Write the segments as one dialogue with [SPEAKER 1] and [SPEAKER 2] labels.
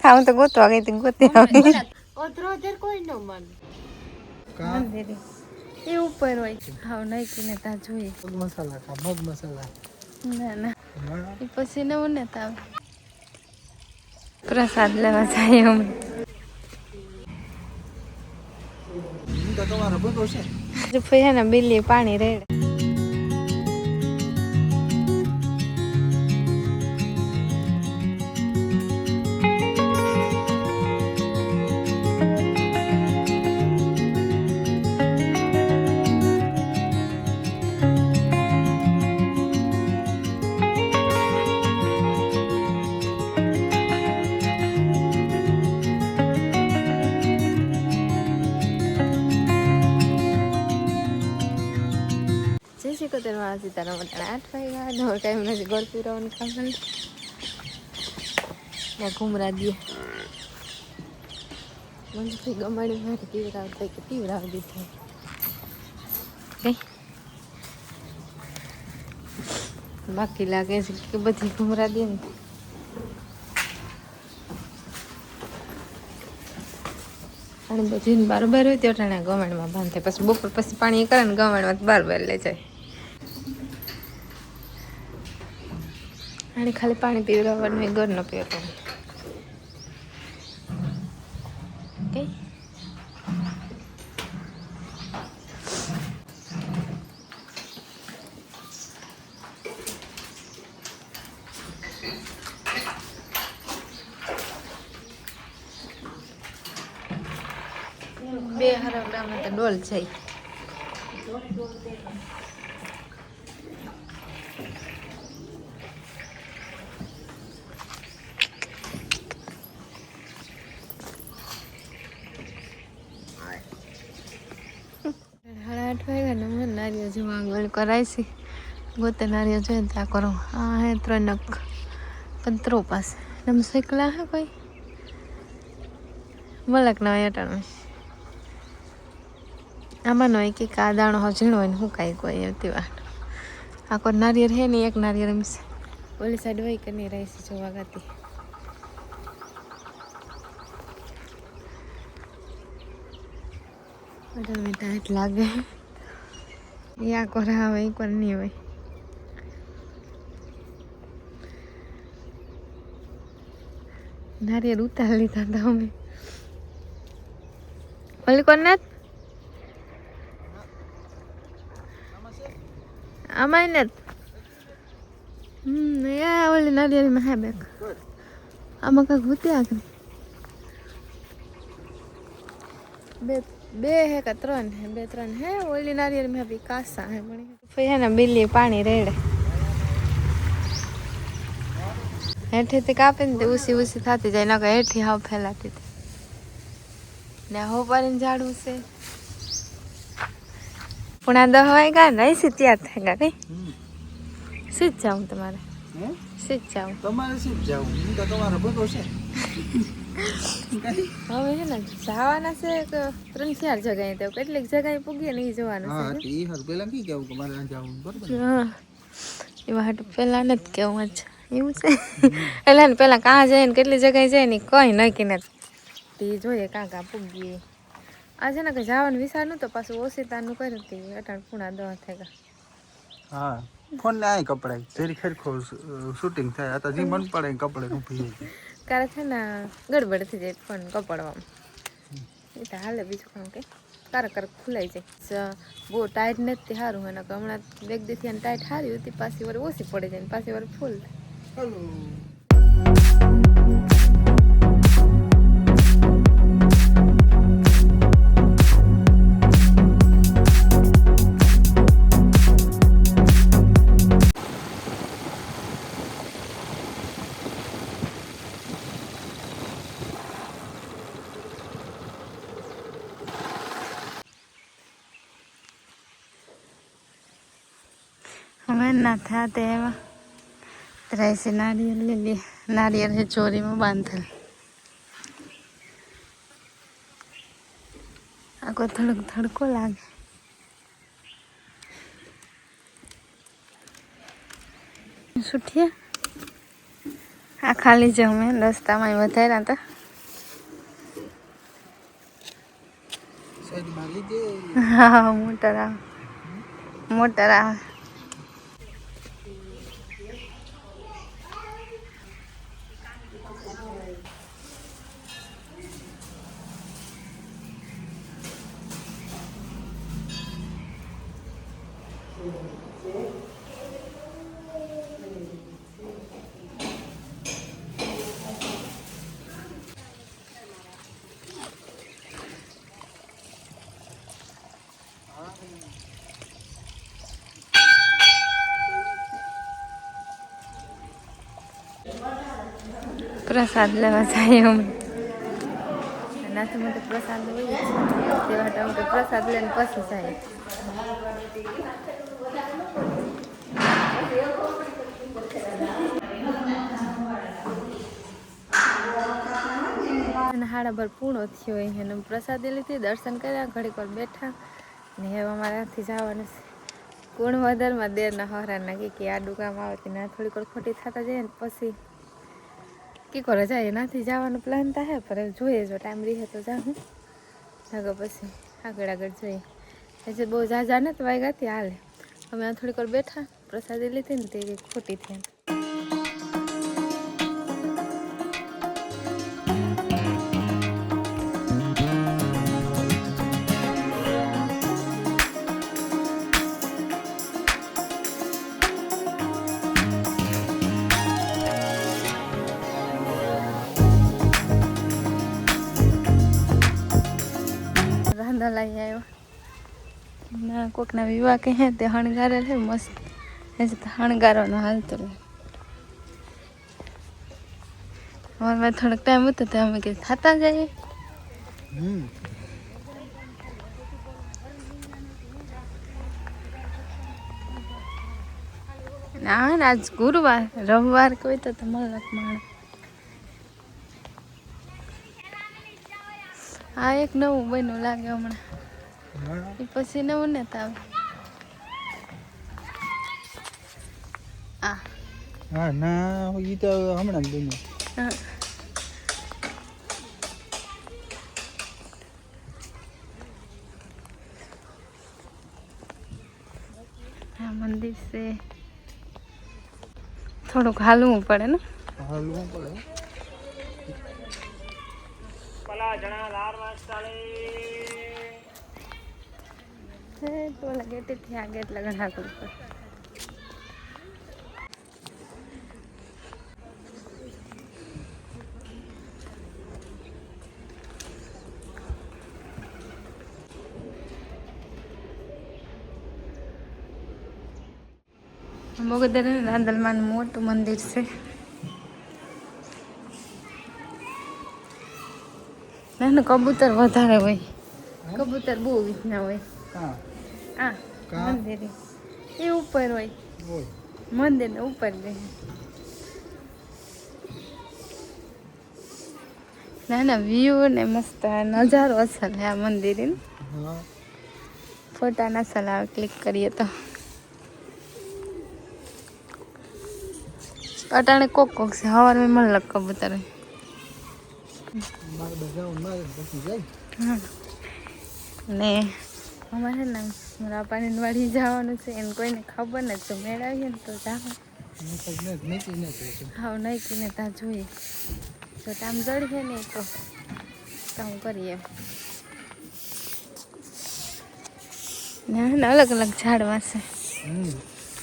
[SPEAKER 1] હા હું તો ગોતવા ગઈ તી ગોતી આવી
[SPEAKER 2] ઓધરો ઓધર કોઈ ન મન.
[SPEAKER 1] મંદિરે. એ ઉપર હોય. હાવ નહીં કીને તા જોઈએ.
[SPEAKER 3] મગ મસાલા ખા મગ મસાલા.
[SPEAKER 1] ના ના. એ પછી નવું ને તાવ. પ્રસાદ લેવા જાય અમે
[SPEAKER 3] તો તમારો બધો છે.
[SPEAKER 1] ફૈયાના બિલ્લી પાણી રેડે. જય શ્રી કતરમાં સીતારામ અટાણે આઠ વાગ્યા નવ ટાઈમ નથી ગોળ પીરાવાનું કામ ઘુમરા દે મંજુથી ગમાડી મારી પીવરાવ થાય કે પીવરાવ દીધી બાકી લાગે છે કે બધી ઘુમરા દે ને અને બધી બારોબાર હોય તો અટાણે ગવાણમાં બાંધે પછી બપોર પછી પાણી કરે ને ગવાણમાં બાર લઈ જાય અને ખાલી પાણી પીવડાવવાનું એ ઘર ન કઈ બે હરવડામાં તો ડોલ જાય સાડા આઠ વાગ્યા ને જેવું આંગળ કરાય ગોતે નારિયેળ જોઈએ ત્યાં કરો. આ હે ત્રણક પંત્રો પાસે. નમ શેકલા હે કોઈ? મલક ના અટાણું આમાં નો એક આ દાણો હો ઝીણો હોય ને હું કાંઈ કોઈ એવી વાત આ કોઈ નારિયેળ હે ને એક નારિયેળ એમ છે. ઓલી સાઈડ હોય કે નહીં રહીશ જોવા ગાતી. અઢાર મિનિટ લાગે. આ કોર એક વાર નહીં હોય. નારિયેળ ઉતાર લીધા હતા અમે. ઓલી કોણ નાથ? આમાં ને હમ યા ઓલી નારિયેલમાં હે બેક. આમાં કાંઈક હોતી આગળ. બે બે હે કે ત્રણ હે? બે ત્રણ હે? ઓલી નારિયેળમાં બી કાસા હે પણ પછી હે ને બિલ્લી પાણી રેડે. હેઠેથી કાપે ને તે ઉસી ઉસી થતી જાય નકર હેઠી હાવ ફેલાતી હતી ને હો પાડીને ઝાડું છે. આ દહ વાગ્યા ને સી ત્યાં થાય કઈ? સીધ જાઉં તમારે.
[SPEAKER 3] હે?
[SPEAKER 1] સીધ જાઉં.
[SPEAKER 3] તમારે શું જાઉં? તમારે બધો છે.
[SPEAKER 1] હવે છે ને જવાના છે કે ત્રણ ચાર જગ્યાએ તો કેટલીક જગ્યાએ પૂગીએ ને એ જવાનું છે
[SPEAKER 3] તો એ હાલ પેલા કી કેવું કે મારે આ જાવું બરોબર ને?
[SPEAKER 1] હા એવા હાટું પહેલાં કેવું જ. એવું છે? એટલે ને પહેલાં કાં જાય ને કેટલી જગ્યાએ જાય ને કંઈ નક્કી નથી. જોઈએ કાં કાં પૂગીએ. આ છે ને કે જવાનું વિચાર તો પાછું ઓસીતાનું કર્યું હતી અટાણ પૂણા દવા થાય
[SPEAKER 3] હા ફોન ને આય કપડાય. જરી ખરખો શૂટિંગ થાય હતા જી મન પડે કપડે ઊભી જાય
[SPEAKER 1] છે ને ગડબડ થઈ જાય ફોન કપડવામાં. એ તો હાલે બીજું કામ કે. કારક કારક ખુલાઈ જાય. બહુ ટાઈટ નથી સારું હોય ને હમણાં દીથી એને ટાઈટ સારી હતી, પાછી વાર ઓછી પડી જાય પાછી વાર ફૂલ થાય. ના થયા તે એમાં ત્રાઈસે નારિયેળ લીધી નારિયેળ છે ચોરીમાં બાંધેલ. આખો થોડોક તડકો લાગે. સુઠીએ આ ખાલી જ અમે રસ્તામાં વધાર્યા હતા. હા મોટર આવે. મોટર આવે. પ્રસાદ લેવા જાય અમે નાથી મોટો પ્રસાદ લઈએ છીએ તે માટે અમે તો હાડા ભર પૂર્ણો થયો હોય અને પ્રસાદી લીધી, દર્શન કર્યા, ઘડીક વાર બેઠા. ને હવે અમારાથી જવાનું છે. કુણ વધારમાં દેરના હરા નાખી કે આડું કામ આવે તે ના, થોડીક વાર ખોટી થતા જાય ને પછી કીકો રજા એનાથી જવાનો પ્લાન થાય પણ જોઈએ, જો ટાઈમ રહે તો જાઉં આગળ પછી આગળ આગળ જોઈએ. હજી બહુ ઝાઝા નથી વાગ્યાથી હાલે. અમે આ થોડીક વાર બેઠા પ્રસાદી લીધી ને તે ખોટી થઈ રાંધા લઈ આવ્યો ના કોકના વિવાહ કે હે તે હણગારે છે મસ્ત. એ તો હણગારવાનો હાલતો રહે અમારે થોડોક ટાઈમ હતો તો અમે કે થતા જઈએ. ના આજ ગુરુવાર રવિવાર કોઈ તો તો મલક માણ. આ એક નવું બન્યું લાગે હમણાં. પછી નવું ને તો આવે આ
[SPEAKER 3] હા ના ઈ તો હમણાં બન્યું
[SPEAKER 1] હા. આ મંદિર છે થોડુંક હાલવું પડે ને
[SPEAKER 3] હાલવું પડે
[SPEAKER 1] હે તો ઓલા ગેટેથી આ ગેટ લગન હાકવું પડે મોગદર રાંદલમાં મોટું મંદિર છે. ના ના કબૂતર વધારે હોય. કબૂતર બહુ રીતના હોય.
[SPEAKER 3] હા.
[SPEAKER 1] આ? મંદિર. એ ઉપર હોય. મંદિર ને ઉપર બે ના ના વ્યૂ ને મસ્ત નજારો અસલ આ મંદિર. ફોટાના સલાહ ક્લિક કરીએ તો. અટાણે કોક કોક છે હવારમાં મલક કબૂતર હોય.
[SPEAKER 3] મારે બધા મારે પછી જાય.
[SPEAKER 1] હા. ને અમારે ને મોરાપાની વાડી જવાનું છે, એને કોઈને ખબર નથી, તો મેળવીએ ને તો જાવ
[SPEAKER 3] હા ને નીચે ને જશે
[SPEAKER 1] હાવ નહીં કીને ત્યાં જોઈએ. જો ટાઈમ જડીએ ને તો કામ કરીએ. ના અલગ અલગ ઝાડવા છે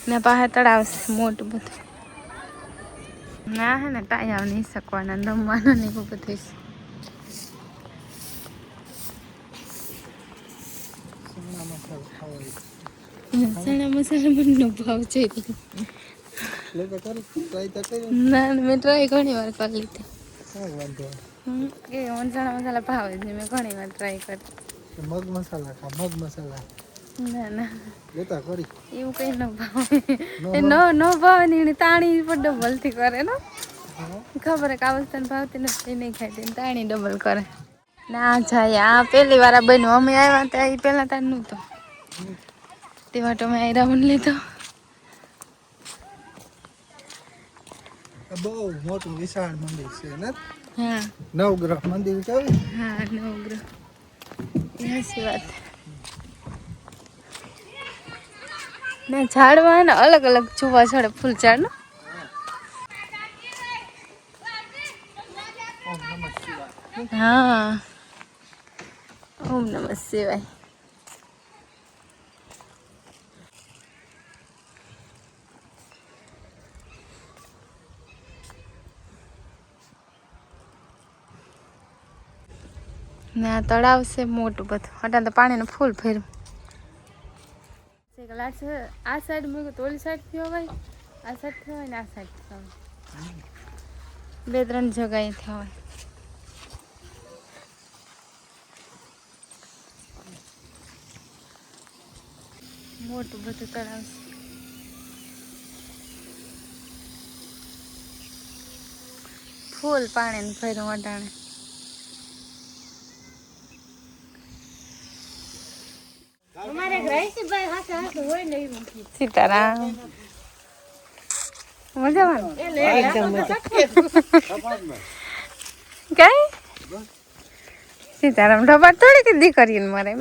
[SPEAKER 1] ને પાસે તળાવ છે મોટું બધું. ના, હે ને ટાયા નહીં શકવાના રમવાના ને એવું બધું છે
[SPEAKER 3] સણા મસાલા ખાવા
[SPEAKER 1] ચણા મસાલા મને નો ભાવ છે
[SPEAKER 3] તો તો
[SPEAKER 1] ના ના, મેં ટ્રાય ઘણી વાર કરી લીધી. કે મને ચણા મસાલા ભાવે જ મેં ઘણી વાર ટ્રાય કરી.
[SPEAKER 3] મગ મસાલા ખા મગ મસાલા.
[SPEAKER 1] ના ના.
[SPEAKER 3] લેતા કરી
[SPEAKER 1] એવું કઈ ન ભાવે. એ ન ન ભાવે ને તાણી પણ ડબલથી કરે ને. ખબર હે કાવસ્તાન ભાવતી નથી નહીં ખાતી તાણી ડબલ કરે. ના જાય આ પહેલી વાર આ બન્યું. અમે આવ્યા ત્યાં એ પહેલાં તાર નહોતો. તે વાટો મેં રાઉન્ડ લીધો.
[SPEAKER 3] બહુ મોટું વિશાળ મંદિર છે ને?
[SPEAKER 1] હા.
[SPEAKER 3] નવગ્રહ મંદિર છે
[SPEAKER 1] હા નવગ્રહ. સાચી વાત. ના ઝાડવા ને અલગ અલગ જોવા છોડે ફૂલ ઝાડ હા. ઓમ નમઃ શિવાય. ને આ તળાવ છે મોટું બધું. અટાણ તો પાણીનું ફૂલ ફેર્યું આ સાઈડ મૂક્યું તો ઓલી સાઈડ થયો ભાઈ આ સાઈડ થયો ને આ સાઈડ થયો બે ત્રણ જગ્યાએ થયો હોય મોટું બધું તળાવ છે. ફૂલ પાણીને ભર્યું અટાણે
[SPEAKER 2] અમારે રહીશભાઈ હાથે હાથે હોય ને એવું
[SPEAKER 1] સીતારામ. મજામાં? કઈ? સીતારામ ઢબાર થોડી કે દીકરીને મરે?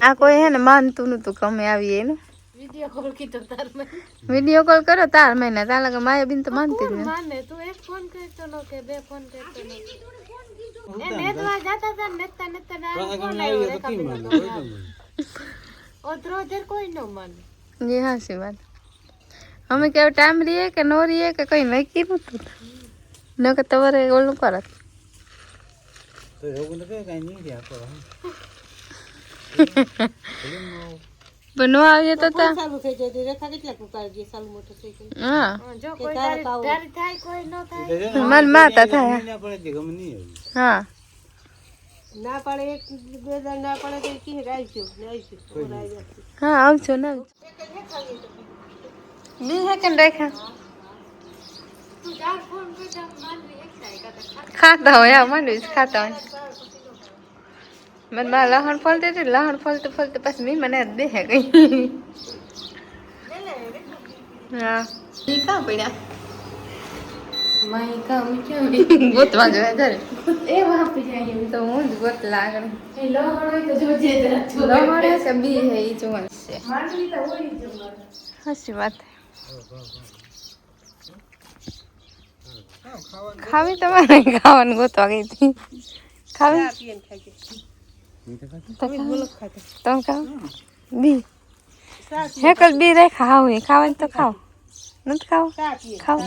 [SPEAKER 1] આ કોઈ હે ને માનતું નતું કમે આવીએ ને
[SPEAKER 2] વીડિયો કોલ કીધો તાર મને
[SPEAKER 1] વીડિયો કોલ કરો તાર મહિના તાર લગે માયા બિન તો માનતી જ નહીં
[SPEAKER 2] તું એક ફોન કરતો કે બે ફોન કરતો નો એ તા કોઈ
[SPEAKER 1] હાસી વાત. અમે કેવો ટાઈમ રહીએ કે નો રહીએ કે કઈ નક્કી નતું ન કે તમારે ઓલું કરત પણ નો આવીએ તો તા
[SPEAKER 2] ચાલુ થઈ જાય. રેખા કેટલા કુકાર જે ચાલુ મોટો થઈ ગયો?
[SPEAKER 1] હા.
[SPEAKER 2] જો કોઈ તારી તારી થાય કોઈ નો થાય.
[SPEAKER 1] મન માતા થાય. હા.
[SPEAKER 2] ના પડે એક બે દાડ ના પડે તો કી રાખ્યો.
[SPEAKER 1] હા આવજો ના આવજો. બે સેકન્ડ રાખ્યા.
[SPEAKER 2] થાય
[SPEAKER 1] ખાતા. હોય આ માંડવી ખાતા હોય. મને મારા લહણ ફલતી હતી લહણ ફલતું ફલતું પછી મી મને દે હે ગઈ. હા. ઈ કાં પડ્યા?
[SPEAKER 2] માઈ કામ કેમ
[SPEAKER 1] ગોતવા જોઈએ ધરે
[SPEAKER 2] એ વાપી જાય
[SPEAKER 1] તો હું જ ગોતલા આગળ.
[SPEAKER 2] એ લો હોય તો જોજે જરા
[SPEAKER 1] લહણ કે બી હે ઈ જોવાનું છે.
[SPEAKER 2] માનવી તો હોય જ અમારે.
[SPEAKER 1] વાત. ખાવી તમારે ખાવાનું ગોતવા ગઈ હતી. ખાવી? તમે ખાવ બી
[SPEAKER 2] સા
[SPEAKER 1] હેકલ બી રે ખાવ એ ખાવાનું તો ખાવ નથી ખાવ
[SPEAKER 2] સા પીએ
[SPEAKER 1] ખાવ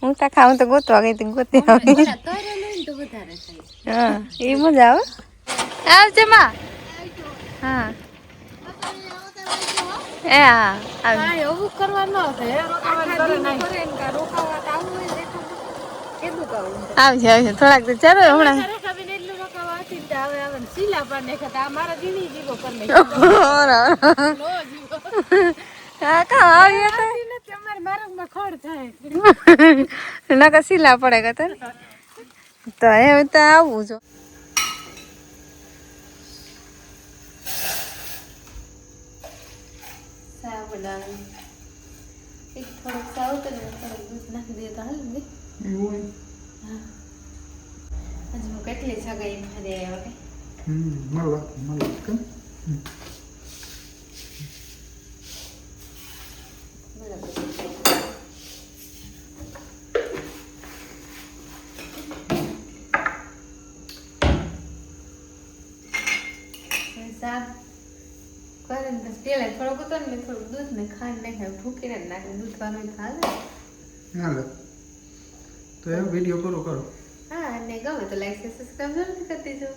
[SPEAKER 1] હું તો ખાવ તો ગોતવા ગઈ હતી ગોતી આવી
[SPEAKER 2] તોરે લઈને તો વધારે થાય
[SPEAKER 1] હા એ મજા આવે આવજે માં હા એ હા આવી
[SPEAKER 2] કાંઈ એવું કરવા ન થાય રોકાવા કરે ને કા રોકાવા તો આવું હોય રેખા કેટલું કાવું
[SPEAKER 1] આવજે આવજે થોડાક તો ચાલો હમણાં
[SPEAKER 2] રેખા બેન એટલું રોકાવા હતી હવે શીલા પર ને ખાતા. મારા જીણી જીવો પર ને
[SPEAKER 1] હા કા તો
[SPEAKER 2] અમારે મારગમાં ખડ થાય.
[SPEAKER 1] નકા સીલા પડે કે તો હવે તો આવું જો. બનાવી એક થોડોક સાવ તો ને દૂધ નાખી દઈએ તો હાલ ને. હજુ હું કેટલી જગ્યાએ ફરી આવ્યા કે?
[SPEAKER 3] હમ. મળવા મળવા
[SPEAKER 1] પછી પેલા થોડોક હતો ને મેં થોડુંક દૂધ ને ખાંડ નાખ્યા ભૂકીને ને નાખ્યું. દૂધ વાળું ખાલે હાલે.
[SPEAKER 3] તો એમ વીડિયો કરો
[SPEAKER 1] કરો. ગમે તો લાઈક સબસ્ક્રાઈબ જરૂર કરી દેજો